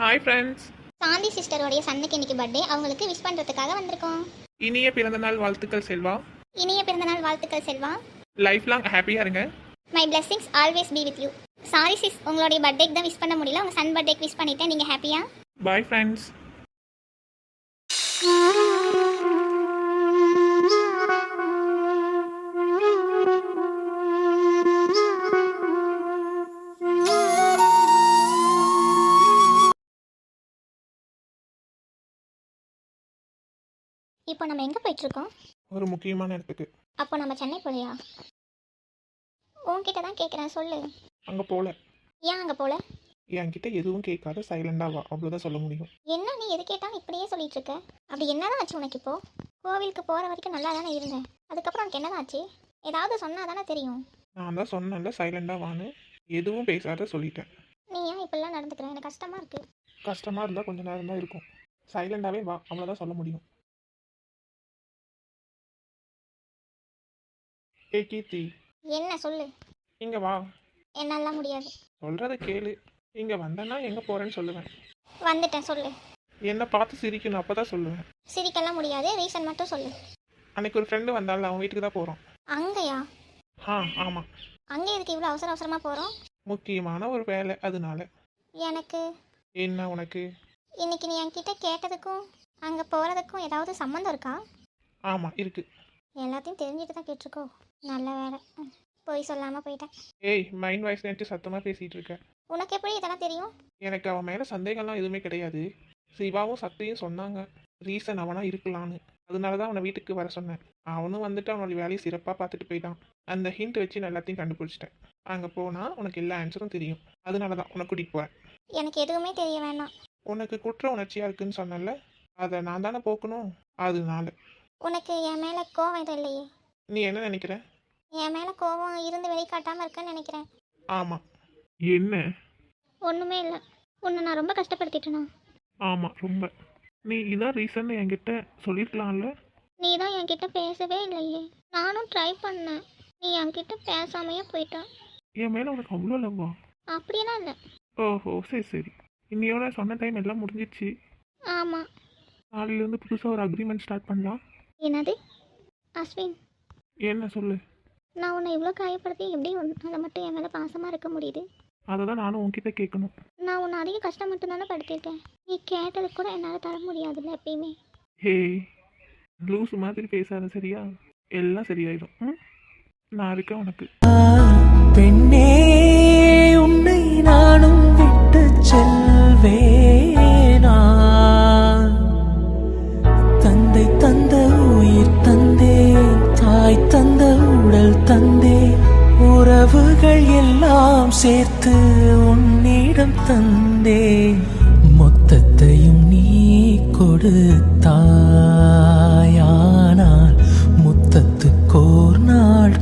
Hi friends சாந்தி சிஸ்டருடைய சன்னுக்கு இன்னைக்கு birthday அவங்களுக்கு wish பண்ணுறதுக்காக வந்திருக்கோம். இனிய பிறந்தநாள் வாழ்த்துக்கள் செல்வா. இனிய பிறந்தநாள் வாழ்த்துக்கள் செல்வா. லைஃப் லாங் ஹாப்பியாக இருங்க. My blessings always be with you sorry sis உங்களுடைய பர்த்டேக்கு தான் விஷ் பண்ண முடியல. உங்கள் சன் பர்த்டேக்கு விஷ் பண்ணிட்டேன். நீங்கள் ஹாப்பியா பாய் ஃப்ரெண்ட்ஸ் இப்போ நம்ம எங்கே போயிட்டுருக்கோம்? ஒரு முக்கியமான இடத்துக்கு. அப்போ நம்ம சென்னை போகலையா உன்கிட்ட தான் கேட்குறேன் சொல்லு. அங்கே போகல ஏன் அங்கே போகல என்கிட்ட எதுவும் கேட்காத சைலண்டாக வா. அவ்வளோதான் சொல்ல முடியும். என்ன நீ எது கேட்டாலும் இப்படியே சொல்லிட்டு இருக்க அப்படி என்னதான் ஆச்சு உனக்கு இப்போ? கோவிலுக்கு போகிற வரைக்கும் நல்லா தானே இருந்தேன். அதுக்கப்புறம் உனக்கு என்னதான் ஆச்சு? ஏதாவது சொன்னால் தானே தெரியும். நான் தான் சொன்னேன்ல சைலண்டாக வான்னு. எதுவும் பேசாத சொல்லிட்டேன். நீ ஏன் இப்படிலாம் நடந்துக்கிற? எனக்கு கஷ்டமாக இருக்குது கஷ்டமாக இருந்தால் கொஞ்ச நேரம் தான் இருக்கும் சைலண்டாகவே வா. அவ்வளோதான் சொல்ல முடியும். ஏ கீர்த்தி. என்ன சொல்லு? இங்கே வா. என்னாலாம் முடியாது. சொல்கிறத கேளு. இங்கே வந்தேன்னா எங்கே போகிறேன்னு சொல்லுவேன். வந்துட்டேன் சொல்லு. என்னை பார்த்து சிரிக்கணும் அப்போ தான் சொல்லுவேன். சிரிக்கலாம் முடியாது ரீசன் மட்டும் சொல்லு. அன்னைக்கு ஒரு ஃப்ரெண்டு வந்தால அவன் வீட்டுக்கு தான் போகிறோம் அங்கேயா? ஆ ஆமாம் அங்கே எதுக்கு இவ்வளோ அவசர அவசரமாக போகிறோம் முக்கியமான ஒரு வேலை அதனால. எனக்கு? என்ன உனக்கு? இன்னைக்கு நீ என்கிட்ட கேட்டதுக்கும் அங்கே போகிறதுக்கும் ஏதாவது சம்மந்தம் இருக்கா? ஆமாம் இருக்கு. எல்லாத்தையும் தெரிஞ்சுட்டு தான் கேட்டிருக்கோ நல்ல வேலை. போய் சொல்லாமல் போயிட்டேன். ஏய் மைண்ட் வாய்ஸ் நினச்சி சத்தமாக பேசிகிட்டு இருக்க. உனக்கு எப்படி இதெல்லாம் தெரியும்? எனக்கு அவன் மேலே சந்தேகம்லாம் எதுவுமே கிடையாது. சிவாவும் சக்தியும் சொன்னாங்க. ரீசன் அவனா இருக்கலான்னு அதனால தான் அவனை வீட்டுக்கு வர சொன்னேன். அவனும் வந்துட்டு அவனோட வேலையை சிறப்பாக பார்த்துட்டு போயிட்டான். அந்த ஹிண்ட் வச்சு நான் எல்லாத்தையும் கண்டுபிடிச்சிட்டேன். அங்கே போனால் உனக்கு எல்லா ஆன்சரும் தெரியும். அதனால தான் உன்னை கூட்டிகிட்டு போகிறேன் எனக்கு எதுவுமே தெரிய வேணாம். உனக்கு குற்ற உணர்ச்சியாக இருக்குன்னு சொன்னல அதை நான் தானே போக்கணும்? அதனால. உனக்கு என் மேலே கோவம் எதுவும் இல்லையே. நீ என்ன நினைக்கிற? என் மேலே கோவம் இருந்து வெளிக்காட்டாமல் இருக்கேன்னு நினைக்கிறேன். ஆமாம் என்ன? ஒன்றுமே இல்லை. உன்னை நான் ரொம்ப கஷ்டப்படுத்திட்டேனா? ஆமாம் ரொம்ப. நீ இதான் ரீசன் என்கிட்ட சொல்லியிருக்கலாம்ல நீ தான் என்கிட்ட பேசவே இல்லையே. நானும் ட்ரை பண்ணேன். நீ என்கிட்ட பேசாமையே போயிட்ட. என் மேலே உனக்கு அவ்வளோ லவ்வா? அப்படியெல்லாம் இல்லை. ஓஹோ சரி சரி. இன்னையோட சொன்ன டைம் எல்லாம் முடிஞ்சிடுச்சு ஆமாம் நாளையிலேருந்து புதுசாக ஒரு அக்ரிமெண்ட் ஸ்டார்ட் பண்ணலாம். என்னது? அஸ்வின். என்ன சொல்லு? நான் உன்னை இவ்வளோ காயப்படுத்தி எப்படி உன்னால் மட்டும் என் மேலே பாசமாக இருக்க முடியுது? அதை தான் நானும் உன்கிட்ட கேட்கணும். நான் உன்னை அதிக கஷ்டம் மட்டும் தானே படுத்திருக்கேன். நீ கேட்டது கூட என்னால் தர முடியாதுல்ல எப்பயுமே. ஹே லூஸ் மாதிரி பேசாத சரியா? எல்லாம் சரியாயிடும்? நான் இருக்கேன் உனக்கு. பெண்ணே.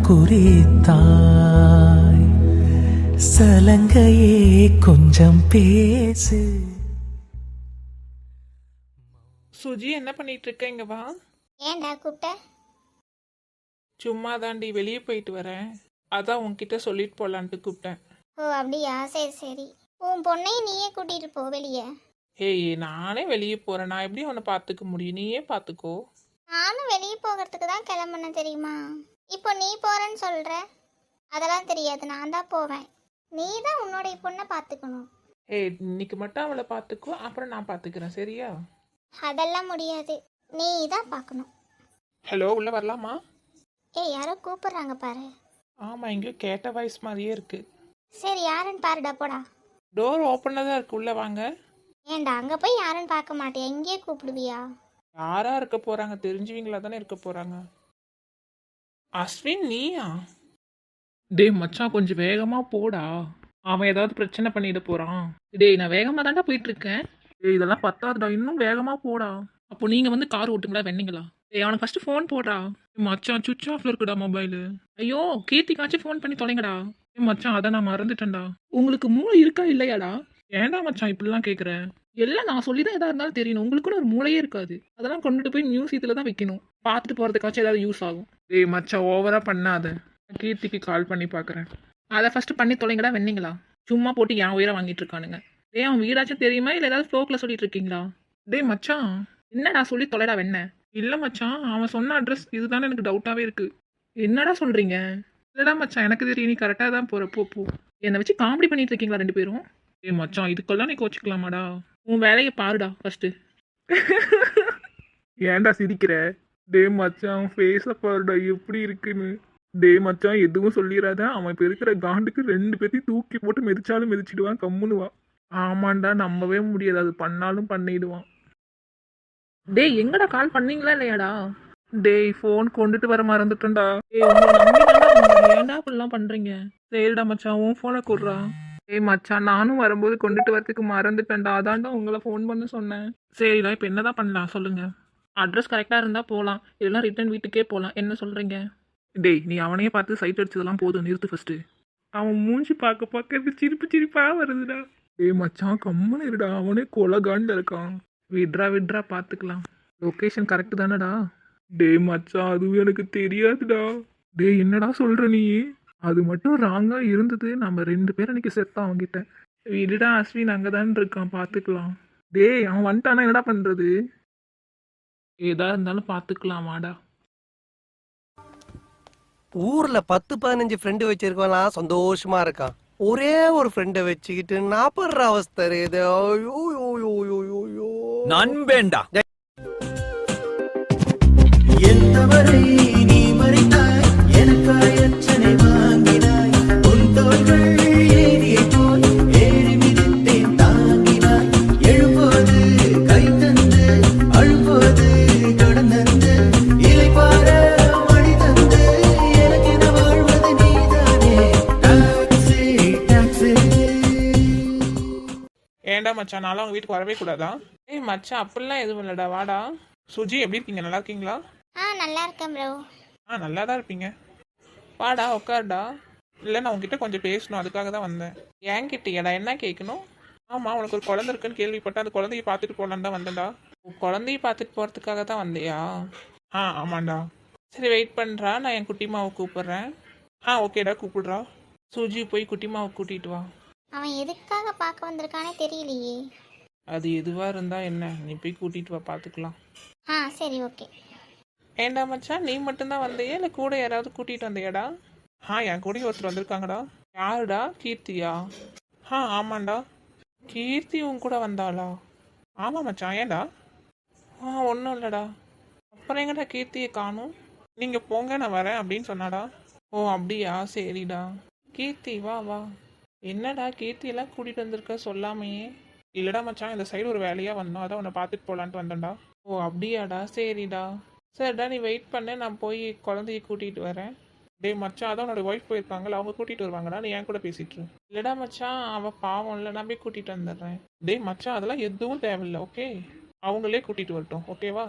குறித்தாய். சலங்கையே கொஞ்சம் பேசு. சுஜி என்ன பண்ணிட்டு இருக்க இங்க வா. ஏன்டா கூப்பிட்ட சும்மா தாண்டி வெளியே போயிட்டு வரேன். அதான் உன்கிட்ட சொல்லிட்டு போலான்ட்டு கூப்பிட்டேன் ஓ அப்படியா? சரி சரி. உன் பொண்ணையும் நீயே கூட்டிகிட்டு போ வெளியே. ஏய் நானே வெளியே போறேன். நான் எப்படி உன்னை பார்த்துக்க முடியும்? நீயே பார்த்துக்கோ. நானும் வெளியே போகிறதுக்கு தான் கிளம்புனேன் தெரியுமா? இப்போ நீ போகிறேன்னு சொல்கிற அதெல்லாம் தெரியாது நான் தான் போவேன். நீ தான் உன்னுடைய பொண்ணை பார்த்துக்கணும். ஏய் இன்னைக்கு மட்டும் அவளை பார்த்துக்கோ அப்புறம் நான் பார்த்துக்கிறேன் சரியா? அதெல்லாம் முடியாது. நீ தான் பார்க்கணும். ஹலோ உள்ள வரலாமா? ஏய் யாரோ கூப்பிடுறாங்க பாரு. ஆமாம் எங்கேயோ கேட்ட வாய்ஸ் மாதிரியே இருக்கு. சரி யாருன்னு பாருடா போடா. டோர் ஓப்பனில் தான் இருக்கு உள்ள வாங்க. ஏன்டா அங்கே போய் யாருன்னு பார்க்க மாட்டியா? இங்கேயே கூப்பிடுவியா? யாரா இருக்க போறாங்க தெரிஞ்சவங்களா தானே இருக்க போறாங்க. அஸ்வின் நீயா டேய் மச்சான் கொஞ்சம் வேகமாக போடா. அவன் ஏதாவது பிரச்சனை பண்ணிட போகிறான் டேய் நான் வேகமாக தாண்டா போயிட்டு இருக்கேன் டேய் இதெல்லாம் பத்தாதுடா. இன்னும் வேகமாக போடா. அப்போ நீங்கள் வந்து கார் ஓட்டுங்களா வெண்ணீங்களா? டேய் அவனுக்கு ஃபஸ்ட்டு ஃபோன் போடா மச்சான் சுவிச் ஆஃப்ல இருக்குடா மொபைலு ஐயோ கீர்த்திக்காச்சும் ஃபோன் பண்ணி தொலைங்கடா. ஏய் மச்சான் அதை நான் மறந்துட்டேன்டா. உங்களுக்கு மூளை இருக்கா இல்லையாடா? ஏன்டா மச்சான் இப்படிலாம் கேட்குறேன் எல்லாம் நான் சொல்லி தான் எதாக இருந்தாலும் தெரியணும். உங்களுக்கு கூட ஒரு மூளையே இருக்காது. அதெல்லாம் கொண்டுட்டு போய் மியூசியத்தில் தான் வைக்கணும். பார்த்துட்டு போகிறதுக்காச்சும் ஏதாவது யூஸ் ஆகும். ஏய் மச்சான் ஓவராக பண்ணாத. கீர்த்திக்கு கால் பண்ணி பார்க்குறேன் அதை ஃபஸ்ட்டு பண்ணி தொலைங்கடா வந்தீங்களா சும்மா போட்டு என் உயிரை வாங்கிட்டு இருக்கானுங்க. டேய் அவன் வீடாச்சும் தெரியுமா? இல்லை ஏதாவது ஃப்ளோக்கில் சொல்லிட்டு இருக்கீங்களா? டேய் மச்சான் என்னடா சொல்லி தொலைடா வெண்ண? இல்லை மச்சான் அவன் சொன்ன அட்ரஸ் இதுதானே எனக்கு டவுட்டாகவே இருக்குது என்னடா சொல்கிறீங்க இல்லைடா மச்சான் எனக்கு தெரியும் நீ கரெக்டாக தான் போகிற போ போ. என்னை வச்சு காமெடி பண்ணிட்டு இருக்கீங்களா ரெண்டு பேரும்? ஏய் மச்சான் இதுக்கெல்லாம் நீ கோச்சிக்கலாமாடா? உன் வேலையை பாருடா ஃபர்ஸ்ட்டு ஏன்டா சிரிக்கிற? டே மச்சான் ஃபேஸை பாருடா எப்படி இருக்குன்னு. டே மச்சான் எதுவும் சொல்லிடாத அவன் இப்போ இருக்கிற காண்டுக்கு ரெண்டு பேர்த்தையும் தூக்கி போட்டு மிதிச்சாலும் மிதிச்சிடுவான் கம்முனுவான். ஆமாண்டா நம்பவே முடியாது. அது பண்ணாலும் பண்ணிடுவான். டேய் எங்கடா கால் பண்ணீங்களா இல்லையாடா? டேய் ஃபோன் கொண்டுட்டு வர மறந்துட்டேன்டா. டேய் உங்களை வந்தேன். ஏன்டா இப்படிலாம் பண்றீங்க? சரிடா மச்சான் உன் ஃபோனை கொடுறா. ஏய் மச்சான் நானும் வரும்போது கொண்டுட்டு வரதுக்கு மறந்துட்டேன்டா. அதான்டா உங்களை ஃபோன் பண்ண சொன்னேன். சரிடா இப்போ என்னதான் பண்ணலாம்? சொல்லுங்க. அட்ரஸ் கரெக்டாக இருந்தால் போகலாம் இல்லைனா ரிட்டர்ன் வீட்டுக்கே போகலாம் என்ன சொல்கிறீங்க டேய் நீ அவனையே பார்த்து சைட் அடிச்சதெல்லாம் போதும். நிறுத்து ஃபஸ்ட்டு அவன் மூஞ்சி பார்க்க பார்க்க சிரிப்பு சிரிப்பாக வருதுடா. ஏய் மச்சான் கம்முன்னு இருடா. அவனே கொலகாண்டில் இருக்கான். விட்ரா விட்ரா பார்த்துக்கலாம் லொக்கேஷன் கரெக்டு தானடா? டேய் மச்சான் அதுவும் எனக்கு தெரியாதுடா. டேய் என்னடா சொல்கிற நீ? அது மட்டும் ராங்காக இருந்தது. நம்ம ரெண்டு பேரும் அன்றைக்கி செத்தான் அவன்கிட்ட. விடுடா அஸ்வின் அங்கே தான் இருக்கான்? பார்த்துக்கலாம் டேய் அவன் வந்துட்டானா? என்னடா பண்ணுறது ஏதா இருந்தாலும் பார்த்துக்கலாமாடா ஊர்ல பத்து பதினஞ்சு ஃப்ரெண்டு வச்சிருக்கலாம் சந்தோஷமா இருக்கான். ஒரே ஒரு ஃப்ரெண்டை வச்சுக்கிட்டு நாப்படுற அவஸ்தை இது ஐயோ, ஐயோ, ஐயோ, ஐயோ, ஐயோ, ஐயோ. நண்பேண்டா. எந்தவரை நீ மச்சான் நானும் அவங்க வீட்டுக்கு வரவே கூடாதா? ஏய் மச்சான் அப்படிலாம் எதுவும் இல்லைடா வாடா. சுஜி எப்படி இருக்கீங்க? நல்லா இருக்கீங்களா? ஆ நல்லா இருக்கேன் ப்ரோ ஆ நல்லா தான் இருப்பீங்க. வாடா உட்காருடா இல்லை நான் உங்ககிட்ட கொஞ்சம் பேசணும் அதுக்காக தான் வந்தேன். ஏன் கிட்டேடா என்ன கேட்கணும்? ஆமாம் உனக்கு ஒரு குழந்தை இருக்குன்னு கேள்விப்பட்டேன். அந்த குழந்தைய பார்த்துட்டு போகலான்னு தான் வந்தேன்டா. உன் குழந்தைய பார்த்துட்டு போகிறதுக்காக தான் வந்தியா? ஆ ஆமாண்டா. சரி வெயிட் பண்ணுறா நான் என் குட்டிமாவை கூப்பிட்றேன். ஆ ஓகேடா கூப்பிடுறா. சுஜி போய் குட்டிமாவை கூட்டிகிட்டு வா. அவன் எதுக்காக பார்க்க வந்திருக்கானே தெரியலையே. அது எதுவாக இருந்தால் என்ன? நீ போய் கூட்டிகிட்டு வா பார்த்துக்கலாம் ஆ சரி ஓகே. ஏண்டா மச்சான் நீ மட்டும்தான் வந்தியா? இல்லை கூட யாராவது கூட்டிகிட்டு வந்தியாடா? ஆ என் கூட ஒருத்தர் வந்திருக்காங்கடா. யாருடா? கீர்த்தியா? ஆ ஆமாண்டா. கீர்த்தி உன் கூட வந்தாளா? ஆமாம் மச்சான் ஏண்டா ஆ ஒன்றும் இல்லைடா. அப்புறம் எங்கடா கீர்த்தியை காணும்? நீங்கள் போங்க நான் வரேன் அப்படின்னு சொன்னாடா. ஓ அப்படியா? சரிடா. கீர்த்தி வா வா. என்னடா கீர்த்தி எல்லாம் கூட்டிகிட்டு வந்திருக்க? சொல்லாமையே. இல்லைடா மச்சான் இந்த சைடு ஒரு வேலையாக வந்தோம். அதான் உன்னை பார்த்துட்டு போகலான்ட்டு வந்தேன்டா. ஓ அப்படியாடா. சரிடா. சரிடா நீ வெயிட் பண்ண. நான் போய் குழந்தைய கூட்டிகிட்டு வரேன். டேய் மச்சான் அதான் உன்னோட ஒய்ஃப் போயிருப்பாங்கல்ல அவங்க கூட்டிகிட்டு வருவாங்கடா. நீ என் கூட பேசிட்டு இல்லடா மச்சான் அவள் பாவம் இல்லை. நான் போய் கூட்டிகிட்டு வந்துடுறேன். டேய் மச்சான் அதெல்லாம் எதுவும் தேவையில்லை ஓகே அவங்களே கூட்டிகிட்டு வரட்டும் ஓகேவா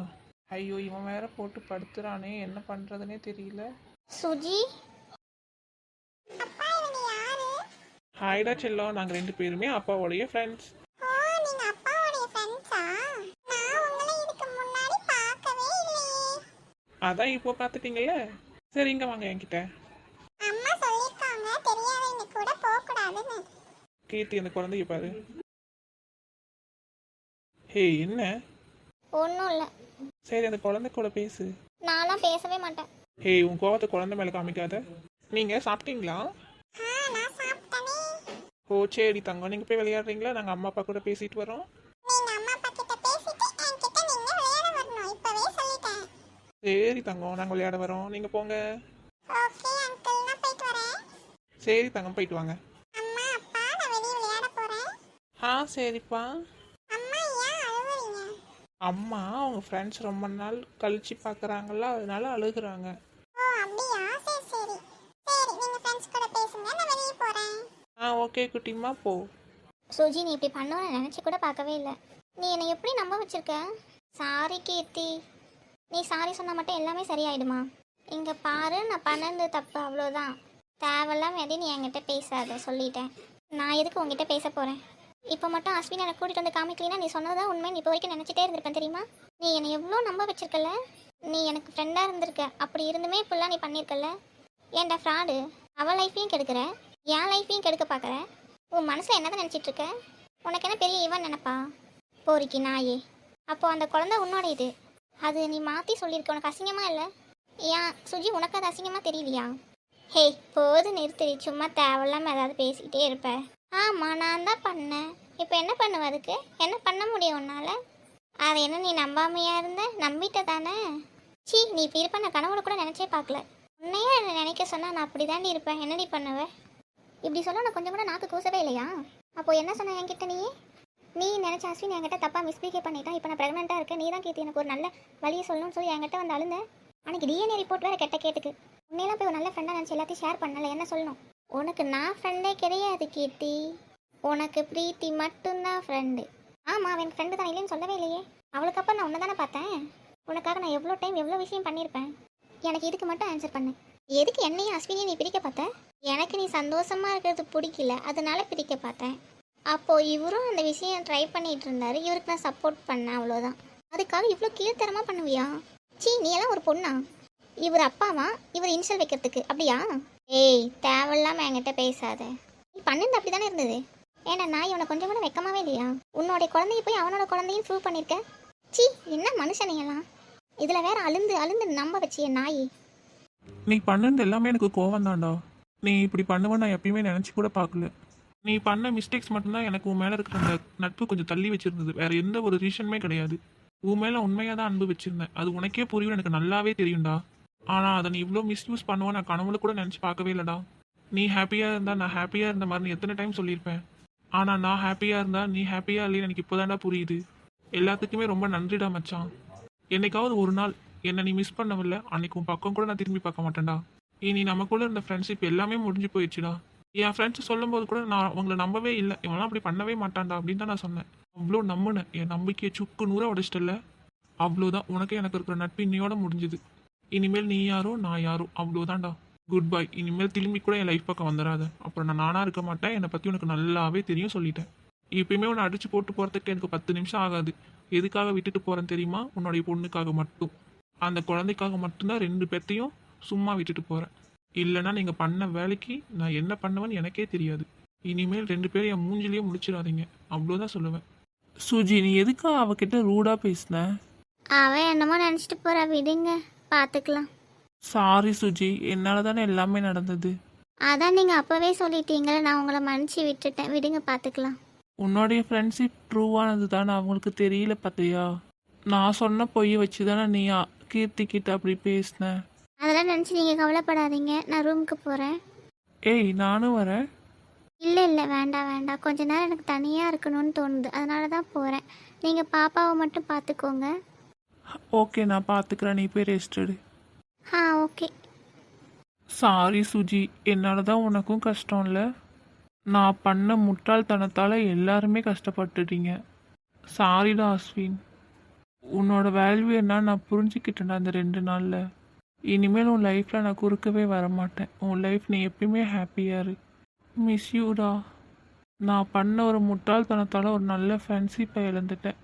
ஐயோ இவன் வேற போட்டு படுத்துறானே. என்ன பண்ணுறதுனே தெரியல. சுஜி? ஹாய்டா செல்லம் நாங்கள் ரெண்டு பேருமே அப்பாவோடைய ஃப்ரெண்ட்ஸ் நீங்க அதான் இப்போ பார்த்துட்டீங்கல்ல? சரி இங்கே வாங்க என்கிட்ட. அம்மா சொல்லிருக்காங்க தெரியாதவங்க கூட போக கூடாதுன்னு கீர்த்தி அந்த குழந்தைய பாரு. ஹே என்ன? ஒன்றும் இல்லை. சரி அந்த குழந்தை கூட பேசு. நான்லாம் பேசவே மாட்டேன். ஹே உன் கோவத்தை குழந்தை மேலே காமிக்காத. நீங்கள் சாப்பிட்டீங்களா? ஓ சரி தங்கம். நீங்கள் போய் விளையாடுறீங்களா? நாங்கள் அம்மா அப்பா கூட பேசிட்டு வரோம். சரி தங்கம் நாங்கள் விளையாட வரோம். நீங்கள் போங்க. சரி தங்கம் போயிட்டு வாங்க. ஆ சரிப்பா. அம்மா அவங்க ஃப்ரெண்ட்ஸ் ரொம்ப நாள் கழிச்சு பார்க்குறாங்களா அதனால அழுகுறாங்க. ஓகே குட்டிமா போ. சுஜி நீ இப்படி பண்ணுவேன்னு நினச்சி கூட பார்க்கவே இல்லை. நீ என்னை எப்படி நம்ப வச்சிருக்க? சாரி கீர்த்தி. நீ சாரி சொன்னால் மட்டும் எல்லாமே சரியாயிடுமா? இங்கே பாரு நான் பண்ணது தப்பு அவ்வளோதான் தேவையில்லாம எதையும் நீ என்கிட்ட பேசாத சொல்லிட்டேன். நான் எதுக்கு உங்ககிட்ட பேச போகிறேன் இப்போ மட்டும் அஸ்வின் எனக்கு கூட்டிகிட்டு வந்து காமிக்கலைன்னா நீ சொன்னதான் உண்மை நீ இப்போ வரைக்கும் நினச்சிட்டே இருந்திருப்பேன் தெரியுமா? நீ என்னை எவ்வளோ நம்ப வச்சிருக்கல? நீ எனக்கு ஃப்ரெண்டாக இருந்திருக்க. அப்படி இருந்துமே இப்படிலாம் நீ பண்ணியிருக்கல ஏன்டா ஃப்ராடு அவள் லைஃப்பையும் கெடுக்கிற. என் லைஃப்பையும் கெடுக்க பார்க்குற உன் மனசில் என்னதான் தான் இருக்க உனக்கு என்ன பெரிய இவன் நினப்பா? போரிக்கு நாயே. அப்போது அந்த குழந்த உன்னோட இது. அது நீ மாற்றி சொல்லியிருக்க உனக்கு அசிங்கமாக இல்லை? ஏன் சுஜி உனக்கு அது அசிங்கமாக தெரியலையா? ஹே போது நிறுத்துடி சும்மா தேவையில்லாமல் ஏதாவது பேசிக்கிட்டே இருப்ப. ஆமாம் நான் தான் பண்ணேன். இப்போ என்ன பண்ணுவ அதுக்கு? என்ன பண்ண முடியும் உன்னால்? அதை என்ன நீ நம்பாமையா இருந்த? நம்பிட்ட தானே? சீ நீ இப்போ இருப்ப நான் கனவுல கூட நினச்சே பார்க்கல. உன்னையே என்னை நினைக்க சொன்னால் நான் அப்படி தாண்டி இருப்பேன். என்னடி பண்ணுவ? இப்படி சொல்ல நான் கொஞ்சம் கூட நாக்கு கூசவே இல்லையா? அப்போ என்ன சொன்ன என்கிட்ட நீ? நீ நினச்ச அஸ்வின் என்கிட்ட தப்பாக மிஸ்பிஹேவ் பண்ணிட்டான். இப்போ நான் ப்ரெக்னெண்ட்டாக இருக்கேன். நீ தான் கீர்த்தி எனக்கு ஒரு நல்ல வழியை சொல்லணும்னு சொல்லி என்கிட்ட வந்து அழுந்தேன் அன்னைக்கு டிஎன்ஏ ரிப்போர்ட் வேறு கெட்ட கேட்டுக்கு. உன்னையெல்லாம் போய் ஒரு நல்ல ஃப்ரெண்டாக நினச்சி எல்லாத்தையும் ஷேர் பண்ணல. என்ன சொல்லணும்? உனக்கு நான் ஃப்ரெண்டே கிடையாது கீர்த்தி. உனக்கு பிரீத்தி மட்டும்தான் ஃப்ரெண்டு ஆமாம் அவன் ஃப்ரெண்டு தான். இல்லைன்னு சொல்லவே இல்லையே. அவளுக்கு அப்புறம் நான் உன்னை தானே பார்த்தேன்? உனக்காக நான் எவ்வளோ டைம் எவ்வளோ விஷயம் பண்ணியிருப்பேன்? எனக்கு இதுக்கு மட்டும் ஆன்சர் பண்ணு. எதுக்கு என்னையும் அஸ்வினியும் நீ பிரிக்க பார்த்த? எனக்கு நீ சந்தோஷமாக இருக்கிறது பிடிக்கல அதனால பிரிக்க பார்த்தேன். அப்போது இவரும் அந்த விஷயம் ட்ரை பண்ணிட்டு இருந்தாரு. இவருக்கு நான் சப்போர்ட் பண்ணேன் அவ்வளோதான் அதுக்காக இவ்வளோ கீழ்த்தரமாக பண்ணுவியா? சீ நீ எல்லாம் ஒரு பொண்ணா? இவர் அப்பாவா? இவர் இன்சல் வைக்கிறதுக்கு அப்படியா? ஏய் தேவையில்லாமல் என்கிட்ட பேசாத. நீ பண்ணிருந்த அப்படி தானே இருந்தது? ஏன்னா நான் இவனை கொஞ்சம் கூட வெக்கமாவே இல்லையா? உன்னோட குழந்தைய போய் அவனோட குழந்தையும் ப்ரூவ் பண்ணியிருக்க சீ என்ன மனுஷனையெல்லாம் இதில் வேற அழுந்து அழுந்து நம்ப வச்சிய நாய். நீ பண்ணது எல்லாமே எனக்கு கோவம் தாண்டா நீ இப்படி பண்ணுவேன்னு நான் எப்பயுமே நினச்சி கூட பார்க்கல. நீ பண்ண மிஸ்டேக்ஸ் மட்டும்தான் எனக்கு உன் மேலே இருக்கிற அந்த நட்பு கொஞ்சம் தள்ளி வச்சிருந்தது. வேற எந்த ஒரு ரீசனுமே கிடையாது. உன் மேலே உண்மையாக தான் அன்பு வச்சிருந்தேன். அது உனக்கே புரியும் எனக்கு நல்லாவே தெரியும்டா. ஆனால் அதை நீ இவ்வளோ மிஸ்யூஸ் பண்ணுவோம் நான் கனவுல கூட நினச்சி பார்க்கவே இல்லைடா. நீ ஹாப்பியாக இருந்தா நான் ஹாப்பியாக இருந்த மாதிரி நீ எத்தனை டைம் சொல்லியிருப்பேன்? ஆனால் நான் ஹாப்பியாக இருந்தா நீ ஹாப்பியாக இல்லைன்னு எனக்கு இப்போதான்டா புரியுது. எல்லாத்துக்குமே ரொம்ப நன்றிடா மச்சான். என்னைக்காவது ஒரு நாள் என்னை நீ மிஸ் பண்ணவில்லை அன்னைக்கு உன் பக்கம் கூட நான் திரும்பி பார்க்க மாட்டேன்டா. இனி நமக்குள்ள இருந்த ஃப்ரெண்ட்ஷிப் எல்லாமே முடிஞ்சு போயிடுச்சுடா. என் ஃப்ரெண்ட்ஸ் சொல்லும்போது கூட நான் அவங்கள நம்பவே இல்லை. இவன்லாம் அப்படி பண்ணவே மாட்டான்டா அப்படின்னு தான் நான் சொன்னேன். அவ்வளோ நம்பினேன். என் நம்பிக்கையை சுக்கு நூற உடச்சிட்டல அவ்வளோதான். உனக்கு எனக்கு இருக்கிற நட்பு இன்னையோட முடிஞ்சுது. இனிமேல் நீ யாரோ நான் யாரோ. அவ்வளோதான்டா. குட் பை இனிமேல் திரும்பி கூட என் லைஃப் பக்கம் வந்துடாத. அப்புறம் நான் நானாக இருக்க மாட்டேன். என்னை பற்றி உனக்கு நல்லாவே தெரியும் சொல்லிட்டேன். இப்பயுமே உன்னை அடிச்சு போட்டு போகிறதுக்கு எனக்கு பத்து நிமிஷம் ஆகாது. எதுக்காக விட்டுட்டு போகிறேன் தெரியுமா? உன்னுடைய பொண்ணுக்காக மட்டும். அந்த குழந்தைக்காக மட்டும்தான் ரெண்டு பேர்த்தையும் சும்மா விட்டுட்டு போகிறேன் இல்லைன்னா நீங்கள் பண்ண வேலைக்கு நான் என்ன பண்ணுவேன்னு எனக்கே தெரியாது. இனிமேல் ரெண்டு பேரும் என் மூஞ்சிலேயே முடிச்சிடாதீங்க. அவ்வளோதான் சொல்லுவேன். சுஜி நீ எதுக்கா அவகிட்ட ரூடாக பேசின? அவன் என்னமோ நினச்சிட்டு போறா. விடுங்க பார்த்துக்கலாம் சாரி சுஜி என்னால் தானே எல்லாமே நடந்தது. அதான் நீங்கள் அப்போவே சொல்லிட்டீங்களே நான் உங்களை மன்னிச்சு விட்டுட்டேன். விடுங்க பார்த்துக்கலாம் உன்னுடைய ஃப்ரெண்ட்ஷிப் ட்ரூவானது தானே அவங்களுக்கு தெரியல பார்த்தியா நான் சொன்ன பொய்யை வச்சு தானே நீ அ- கீர்த்தி கிட்ட அப்படி பேசின. அதெல்லாம் நினச்சி நீங்கள் கவலைப்படாதீங்க. நான் ரூமுக்கு போகிறேன் ஏய் நானும் வரேன். இல்லை இல்லை வேண்டாம் வேண்டாம். கொஞ்ச நேரம் எனக்கு தனியாக இருக்கணும்னு தோணுது. அதனால தான் போகிறேன் நீங்கள் பாப்பாவை மட்டும் பார்த்துக்கோங்க ஓகே நான் பார்த்துக்கிறேன் நீ போய் ரெஸ்ட் எடு. ஆ ஓகே. சாரி சுஜி. என்னால் தான் உனக்கும் கஷ்டம் இல்லை. நான் பண்ண முட்டாள்தனத்தால் எல்லாருமே கஷ்டப்பட்டுட்டீங்க. சாரிடா அஸ்வின். உன்னோட வேல்யூ என்ன நான் புரிஞ்சுக்கிட்டேன்டா அந்த ரெண்டு நாளில். இனிமேல் உன் லைஃப்பில் நான் குறுக்கவே வர மாட்டேன் உன் லைஃப் நீ எப்பயுமே ஹாப்பியாக இரு. மிஸ் யூடா நான் பண்ண ஒரு முட்டாள்தனத்தால் ஒரு நல்ல ஃப்ரெண்ட்ஷிப்பை இழந்துட்டேன்.